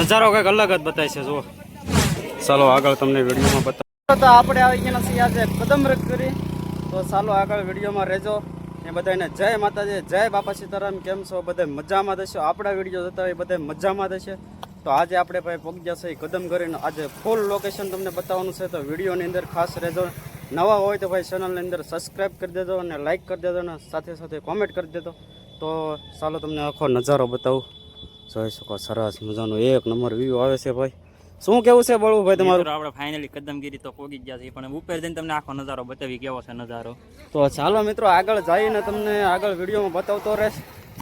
નજારો કંઈક અલગ જ બતાય છે, જુઓ. ચાલો, આગળ તમને વિડીયોમાં બતાવો. તો આપણે આવી ગયા છીએ આજે કદમ રખ કરી. તો ચાલો, આગળ વિડીયોમાં રહેજો. એ બધાને જય માતાજી, જય બાપા સીતારામ. કેમ છો? બધા મજામાં દેશો આપણા વીડિયો જોતા હોય બધા મજામાં થશે તો આજે આપણે ભાઈ પગજ્યા છે કદમ કરીને. આજે ફૂલ લોકેશન તમને બતાવવાનું છે, તો વિડીયોની અંદર ખાસ રહેજો. નવા હોય તો ભાઈ ચેનલની અંદર સબસ્ક્રાઈબ કરી દેજો અને લાઇક કરી દેજો અને સાથે સાથે કોમેન્ટ કરી દેજો. તો ચાલો, તમને આખો નજારો બતાવું. જોઈ શકો સરસ મજાનો એક નંબર વ્યૂ આવે છે ભાઈ. શું કેવું છે બળવું ભાઈ તમારું? આપણે ફાઇનલી કદમગીરી તો પોગી ગયા છે પણ ઉપર જઈને તમને આખો નજારો બતાવી કેવો છે નજારો. તો ચાલો મિત્રો આગળ જઈને તમને આગળ વિડીયોમાં બતાવતો રહેશ.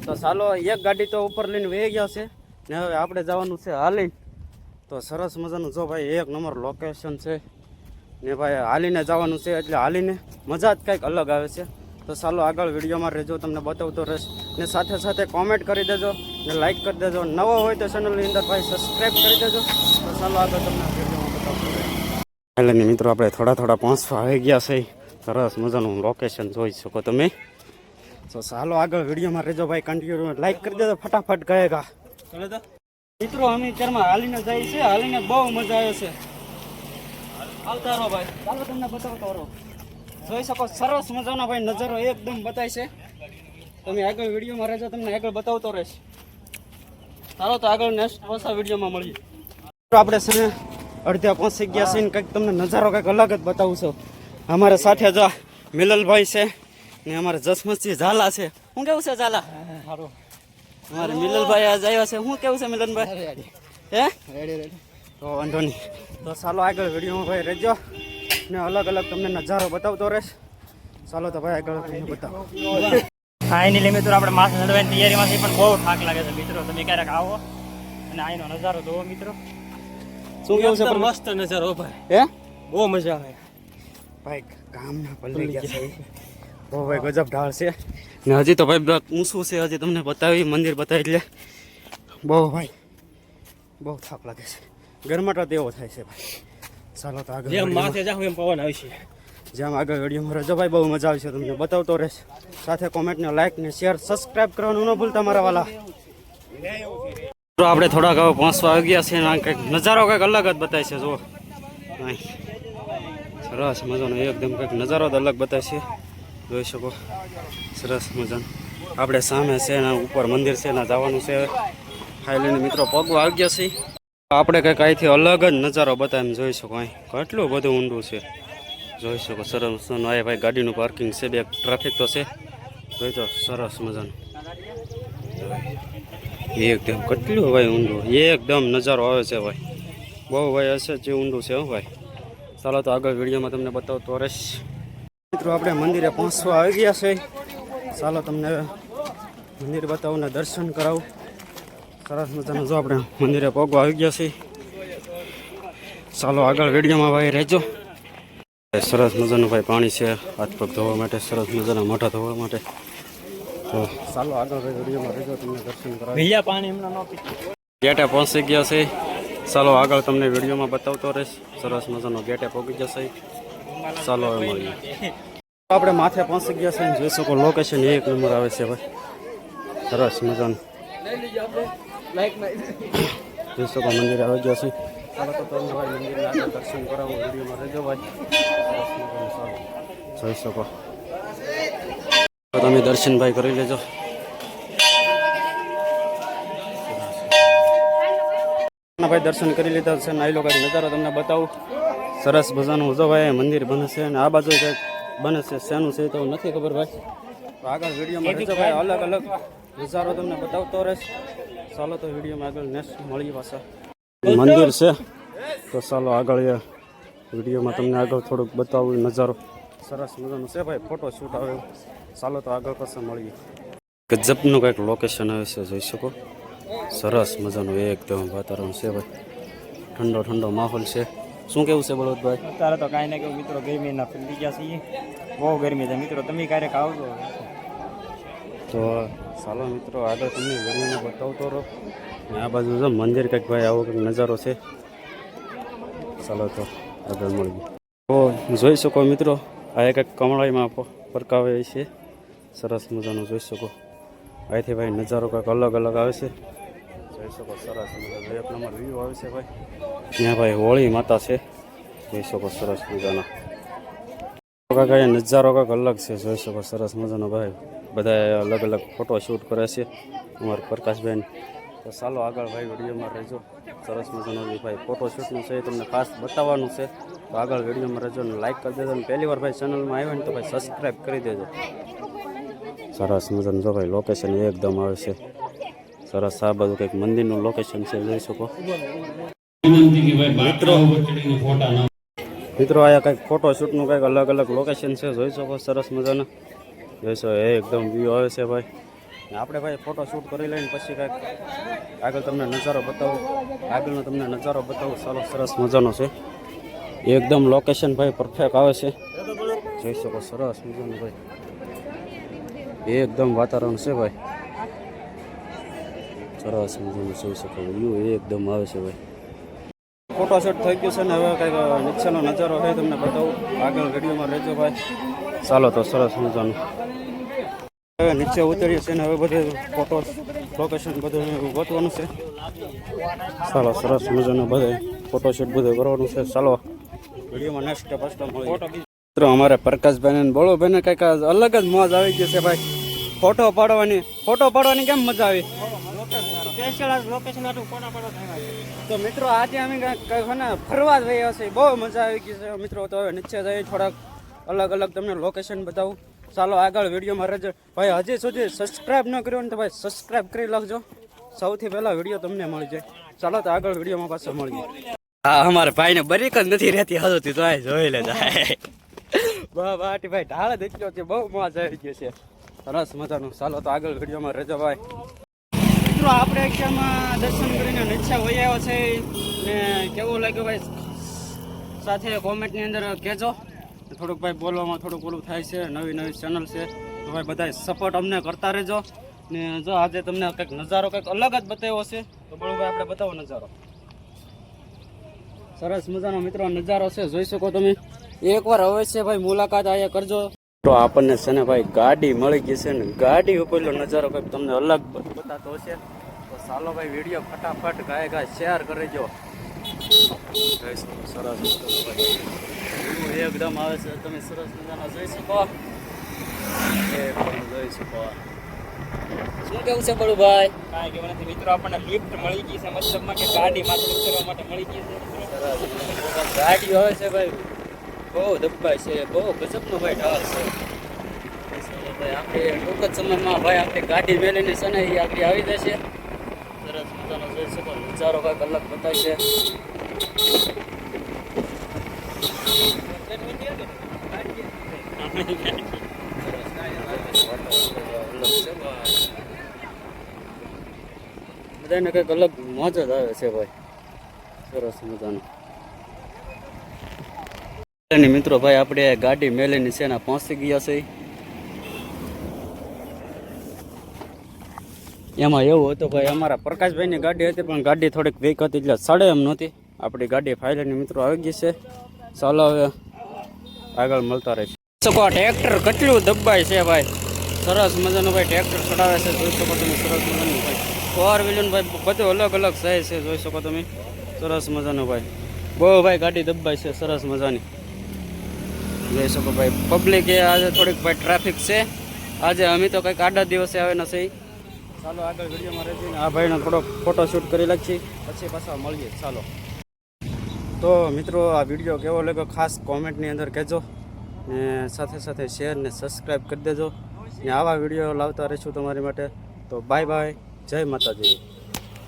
તો ચાલો એક ગાડી તો ઉપર લઈને વહી ગયા છે ને હવે આપણે જવાનું છે હાલી તો સરસ મજાનું જો ભાઈ એક નંબર લોકેશન છે. ને ભાઈ હાલીને જવાનું છે એટલે હાલીને મજા જ કંઈક અલગ આવે છે. તો ચાલો આગળ વિડીયોમાં રહેજો તમને બતાવતો રહેશ. ને સાથે સાથે કોમેન્ટ કરી દેજો. ને લાઈક કરી દેજો. નવો હોય તો ચેનલની અંદર ભાઈ સબસ્ક્રાઈબ કરી દેજો. તો ચાલો આગળ તમને એટલે મિત્રો આપણે થોડા થોડા પહોંચવા આવી ગયા છે. સરસ મજાનું લોકેશન જોઈ શકો તમે. તો ચાલો આગળ વિડીયોમાં રહેજો ભાઈ કન્ટિન્યુ લાઈક કરી દેજો ફટાફટ ગયેગા. મિત્રો અમે અત્યારમાં હાલીને જાય છે. હાલીને બહુ મજા આવે છે. આવતા રહો ભાઈ. ચાલો તમને બતાવતો રહો. જોઈ શકો સરસ મજાનો ભાઈ નજારો એકદમ બતાય છે. તમે આગળ વિડીયોમાં રહેજો તમને આગળ બતાવતો રહેશ. ચાલો તો આગળ નેક્સ્ટ પાછા વિડીયોમાં મળીએ. તો આપણે છે ને અડધા પહોંચી ગયા છે ને કંઈક તમને નજારો કંઈક અલગ જ બતાવું છું. અમારા સાથે જો મિલલભાઈ છે ને અમારે જસમતસિંહ ઝાલા છે. શું કેવું છે ઝાલા? સારું અમારે મિલનભાઈ આજ આવ્યા છે. શું કેવું છે મિલનભાઈ? હે? તો વાંધો નહીં. તો ચાલો આગળ વિડીયોમાં ભાઈ રહેજો ને અલગ અલગ તમને નજારો બતાવતો રહેશ. ચાલો તો ભાઈ આગળ તમને બતાવો. ફાઇનલી મિત્રો આપણે માસ નડવાની તૈયારીમાંથી પણ બહુ થાક લાગે છે મિત્રો. તમે ક્યારેક આવો અને અહીંનો નજારો જોવો મિત્રો. શું કેવું છે? મસ્ત નજારો ભાઈ. હે? બહુ મજા આવે. ભાઈ ગામના પલ્લી ગયા છે. બહુ ભાઈ ગજબ ઢાળ છે. ને હજી તો ભાઈ ઊંચું છે હજી તમને બતાવી મંદિર બતાવી એટલે. બહુ ભાઈ બહુ થાક લાગે છે. ગરમાટા તેવો થાય છે ભાઈ. ચાલો તો આગળ માથે જાવ એમ પવન આવશે. જેમ આગળ વિડીયોમાં રજાભાઈ બહુ મજા આવશે તમને બતાવતો રહેશે. સાથે કોમેન્ટને લાઈક ને શેર સબસ્ક્રાઇબ કરવાનું ન ભૂલતા મારા વાલા. આપણે થોડાક હવે પહોંચવા આવી ગયા છીએ ને આ કંઈક નજારો કંઈક અલગ જ બતાવે છે જુઓ સરસ મજાનો એકદમ કંઈક નજારો જ અલગ બતાવે છે જોઈ શકો. સરસ મજાનો. આપણે સામે છે ને ઉપર મંદિર છે ને જવાનું છે. ખાઈ મિત્રો પગવા આવી ગયા છીએ આપણે કંઈક અહીંથી અલગ જ નજારો બતાવે જોઈ શકો અહીં. કેટલું બધું ઊંડું છે. જોઈ શકો સરસ આ ભાઈ ગાડીનું પાર્કિંગ છે, બે ટ્રાફિક તો છે. જોઈ તો સરસ મજાનું. એકદમ કેટલું ભાઈ ઊંડું. એકદમ નજારો આવે છે ભાઈ. બહુ ભાઈ હશે જે ઊંડું છે હો ભાઈ. ચાલો તો આગળ વિડીયોમાં તમને બતાવતો રહીશ. મિત્રો, આપણે મંદિરે પહોંચવા આવી ગયા છે. ચાલો તમને મંદિર બતાવું ને દર્શન કરાવું. સરસ મજાનું. જો આપણે મંદિરે પગવા આવી ગયા છીએ. ચાલો આગળ વિડીયોમાં ભાઈ રહેજો. સરસ મજાનું ભાઈ પાણી છે. હાથ પગ ધોવા માટે સરસ મજાના મોઢા ધોવા માટે. તો ચાલો આગળ વિડીયોમાં રહેજો તમને દર્શન કરાવી પાણી હમણાં ગેટે પહોંચી ગયા છે. ચાલો આગળ તમને વિડીયોમાં બતાવતો રહીશ. સરસ મજાનો ગેટે પહોંચી જશે ચાલો હવે મળીએ. આપણે માથે પહોંચી ગયા છે જોઈ શકો લોકેશન એક નંબર આવે છે ભાઈ. સરસ મજાનું. જોઈ શકો મંદિરે આવી ગયા છે. ચાલો તો તમને ભાઈ મંદિરના દર્શન કરાવો વિડીયોમાં રહેજો ભાઈ. જોઈ શકો તમે દર્શનભાઈ કરી લેજો. ભાઈ દર્શન કરી લીધા છે ને આયલો લોકો નજારો તમને બતાવું. સરસ મજાનું ભાઈ મંદિર બને અને આ બાજુ બને છે, શેનું છે તો નથી ખબર ભાઈ. આગળ વિડીયોમાં રહેજો ભાઈ, અલગ અલગ નજારો તમને બતાવતો રહેશ. ચાલો તો વિડીયોમાં આગળ નેક્સ્ટ મળીએ પાછા. મંદિર છે, તો ચાલો આગળ વિડીયોમાં તમને આગળ થોડુંક બતાવું નજારો. સરસ મજાનું છે ભાઈ ફોટો શૂટ આવે. ચાલો તો આગળ પાસે મળીએ. ગજબનું કંઈક લોકેશન આવે છે જોઈ શકો? સરસ મજાનું એકદમ વાતાવરણ છે ભાઈ. ઠંડો ઠંડો માહોલ છે. શું કેવું છે બળવતભાઈ? અત્યારે તો કાંઈ ના કેવું મિત્રો ગરમીના ફરી ગયા છીએ. બહુ ગરમી છે. મિત્રો તમે ક્યારેક આવજો. તો ચાલો મિત્રો આગળ તમને ગરમીને બતાવતો રહો. આ બાજુ જો મંદિર કંઈક ભાઈ આવો કંઈક નજારો છે. ચાલો તો. આગળ મળીએ તો જોઈ શકો મિત્રો, આ એક કમળાઈમાં પરકાવે છે. સરસ મજાનું જોઈ શકો. અહીંથી ભાઈ નજારો કંઈક અલગ અલગ આવે છે. જોઈ શકો સરસ મજાનો. વ્યૂ આવે છે ભાઈ. ત્યાં ભાઈ હોળી માતા છે. જોઈ શકો સરસ મજાના. કાકા નજારો કાંઈક અલગ છે. જોઈ શકો સરસ મજાનો ભાઈ. બધા અલગ અલગ ફોટો શૂટ કરે છે. અમારા પ્રકાશબેન તો ચાલો આગળ ભાઈ વિડીયોમાં રહેજો. સરસ મજાનો ભાઈ ફોટો શૂટનું છે તમને ખાસ બતાવવાનું છે. તો આગળ વિડીયોમાં રહેજો અને લાઈક કરી દેજો અને પહેલી વાર ભાઈ ચેનલમાં આવ્યો ને તો ભાઈ સબસ્ક્રાઈબ કરી દેજો. સરસ મજાનું જો ભાઈ લોકેશન એકદમ આવે છે. સરસ આ બધું કંઈક મંદિરનું લોકેશન છે, જોઈ શકો. મિત્રો. મિત્રો, અહીંયા કંઈક ફોટો શૂટનું કંઈક અલગ અલગ લોકેશન છે, જોઈ શકો. સરસ મજાના. જોઈ શકો, એ એકદમ વ્યૂ આવે છે ભાઈ. આપણે ભાઈ ફોટો શૂટ કરી લઈને પછી કાંઈક આગળ તમને નજારો બતાવું. આગળનો તમને નજારો બતાવું. સારો સરસ મજાનો છે. એકદમ લોકેશન ભાઈ પરફેક્ટ આવે છે. જોઈ શકો સરસ મજાનું ભાઈ. એકદમ વાતાવરણ છે ભાઈ. સરસ મજાનું જોઈ શકો વ્યૂ એકદમ આવે છે ભાઈ. ફોટોશૂટ થઈ ગયું છે ને હવે કંઈક નીચેનો નજારો હોય તમને બતાવું. આગળ વિડીયોમાં રહેજો ભાઈ. ચાલો તો સરસ મજાનું. હવે નીચે ઉતરીએ છીએ ને હવે બધું ફોટો લોકેશન બધું ગોતવાનું છે. ચાલો સરસ મજાનું બધે ફોટોશૂટ બધું કરવાનું છે. ચાલો. વિડીયોમાં નેક્સ્ટ સ્ટેપ મિત્રો અમારે પ્રકાશભાઈ ને બોલો ભાઈ કંઈક અલગ જ મોજ આવી ગઈ છે ભાઈ. ફોટો પાડવાની ફોટો પાડવાની કેમ મજા આવી? તો મિત્રો આજે અમે ફરવા જ રહ્યા છીએ. બહુ મજા આવી ગઈ છે. મિત્રો તો હવે નીચે જઈએ થોડાક અલગ અલગ તમને લોકેશન બતાવું. ચાલો આગળ વિડીયોમાં રજ ભાઈ, હજી સુધી સબસ્ક્રાઈબ ન કર્યો ને તો ભાઈ સબસ્ક્રાઈબ કરી નાખજો. સૌથી પહેલાં વીડિયો તમને મળી જાય ચાલો તો આગળ વિડીયોમાં પાછો મળીએ. હા અમારા ભાઈને બરીક જ નથી રહેતી. હજુ તો જોઈ લે બા બાટી ભાઈ, ઢાળ દેખ્યો છે. બહુ મજા આવી ગયો છે. સરસ મજાનું. ચાલો તો આગળ વિડીયોમાં રજો ભાઈ. મિત્રો, આપણે એકમાં દર્શન કરીને નીચે વહી આવ્યો છે. ને કેવું લાગ્યું ભાઈ? સાથે કોમેન્ટની અંદર કહેજો. થોડુંક ભાઈ બોલવામાં થોડુંક ઓલું થાય છે, નવી નવી ચેનલ છે. તો ભાઈ બધા સપોર્ટ અમને કરતા રહેજો. ને જો આજે તમને કંઈક નજારો કંઈક અલગ જ બતાવ્યો છે તો બળુભાઈ આપણે બતાવો નજારો. સરસ મજાનો મિત્રો, નજારો છે, જોઈ શકો તમે. એકવાર અવશ્ય ભાઈ મુલાકાત અહીંયા કરજો. તો આપણને છે ને ભાઈ ગાડી મળી ગઈ છે ને ગાડી ઉપરનો નજારો કંઈક તમને અલગ બતાતો હશે. તો ચાલો ભાઈ વીડિયો ફટાફટ ગાય ગાય શેર કરી દો. સરસ. એકદમ આવે છે. તમે સરસ મજાના જોઈ શકો જોઈ શકો શું કેવું છે બળુભાઈ? કાંઈ કેવું નથી. મિત્રો આપણને લિફ્ટ મળી ગઈ છે મતલબમાં કે ગાડી માથે ઉતરવા માટે મળી ગઈ છે. સરસ. ગાડીઓ આવે છે ભાઈ. બહુ દબાય છે. બહુ ગજબનો ભાઈ ઢાળ છે. ભાઈ આપણે ટૂંક જ સમયમાં ભાઈ આપણે ગાડી મેળવીને છે ને એ આપણી આવી જશે. સરસ મજાનો જોઈ શકો વિચારો અલગ બતાય છે બધાને કંઈક અલગ મોજ જ આવે છે ભાઈ. સરસ મજાનું. મિત્રો ભાઈ, આપણે ગાડી મેલીની છે પહોંચી ગયા છે. એમાં એવું હતું ભાઈ, અમારા પ્રકાશભાઈની ગાડી હતી, પણ ગાડી થોડીક વીક હતી એટલે સડે એમ નહોતી. આપણી ગાડી ફાઇલની મિત્રો આવી ગઈ છે. ચાલો હવે આગળ મળતા રહીશું. શકો ટ્રેક્ટર કેટલું દબાય છે ભાઈ? સરસ મજાનું ભાઈ ટ્રેક્ટર ચડાવે છે, જોઈ શકો તમે, સરસ મજાનું ભાઈ. ફોર વ્હીલર ભાઈ, બધું અલગ અલગ સાઈઝ છે, જોઈ શકો તમે. સરસ મજાનું ભાઈ. બહુ ભાઈ ગાડી દબાય છે, સરસ મજાની. જોઈ શકો ભાઈ પબ્લિક આજે થોડીક ભાઈ ટ્રાફિક છે. આજે અમે તો કંઈક આડા દિવસે આવે નથી. ચાલો આગળ વિડીયોમાં રહેજે આ ભાઈનો થોડોક ફોટો શૂટ કરી લખીએ પછી પાછા મળીએ. ચાલો. તો મિત્રો આ વીડિયો કેવો લાગ્યો? ખાસ કોમેન્ટની અંદર કહેજો. ને સાથે સાથે શેર ને સબસ્ક્રાઈબ કરી દેજો. ને આવા વીડિયો લાવતા રહીશું તમારી માટે. તો બાય બાય જય માતાજી.